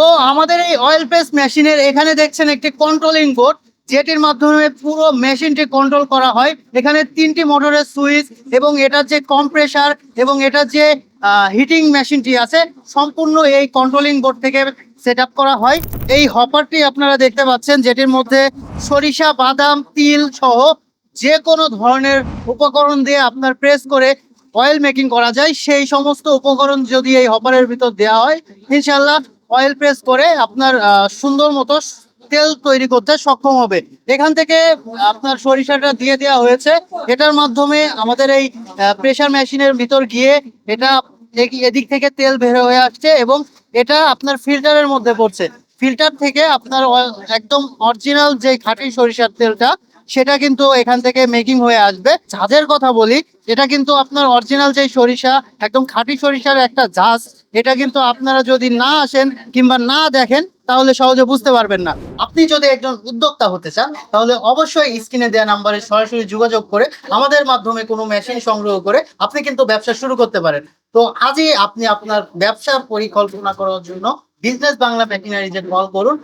তো আমাদের এই অয়েল প্রেস মেশিনের এখানে দেখছেন একটি কন্ট্রোলিং বোর্ড যেটির মাধ্যমে পুরো মেশিনটি কন্ট্রোল করা হয়। এখানে তিনটি মোটরের সুইচ এবং এটার যে কম্প্রেসার এবং এটার যে হিটিং মেশিনটি আছে, সম্পূর্ণ এই কন্ট্রোলিং বোর্ড থেকে সেট করা হয়। এই হপারটি আপনারা দেখতে পাচ্ছেন, যেটির মধ্যে সরিষা, বাদাম, তিল সহ যে কোনো ধরনের উপকরণ দিয়ে আপনার প্রেস করে অয়েল মেকিং করা যায়। সেই সমস্ত উপকরণ যদি এই হপারের ভিতর দেওয়া হয় ইনশাল্লাহ অয়েল প্রেস করে আপনার সুন্দর মতো তেল তৈরি করতে সক্ষম হবে। এখান থেকে আপনার সরিষাটা দিয়ে দেওয়া হয়েছে। এটার মাধ্যমে আমাদের এই প্রেশার মেশিনের ভিতর গিয়ে এটা এদিক থেকে তেল বের হয়ে আসছে এবং এটা আপনার ফিল্টারের মধ্যে পড়ছে। ফিল্টার থেকে আপনার একদম অরিজিনাল যে খাঁটি সরিষার তেলটা, সেটা কিন্তু এখান থেকে মেকিং হয়ে আসবে। ঝাঁজের কথা বলি, এটা কিন্তু আপনার অরিজিনাল যে সরিষা, একদম খাঁটি সরিষার একটা ঝাঁজ, এটা কিন্তু আপনারা যদি না আসেন কিংবা না দেখেন, তাহলে সহজে বুঝতে পারবেন না। আপনি যদি একজন উদ্যোক্তা হতে চান, তাহলে অবশ্যই স্ক্রিনে দেওয়া নাম্বারে সরাসরি যোগাযোগ করে আমাদের মাধ্যমে কোনো মেশিন সংগ্রহ করে আপনি কিন্তু ব্যবসা শুরু করতে পারেন। তো আজই আপনি আপনার ব্যবসার পরিকল্পনা করার জন্য বিজনেস বাংলা মেশিনারিজে কল করুন।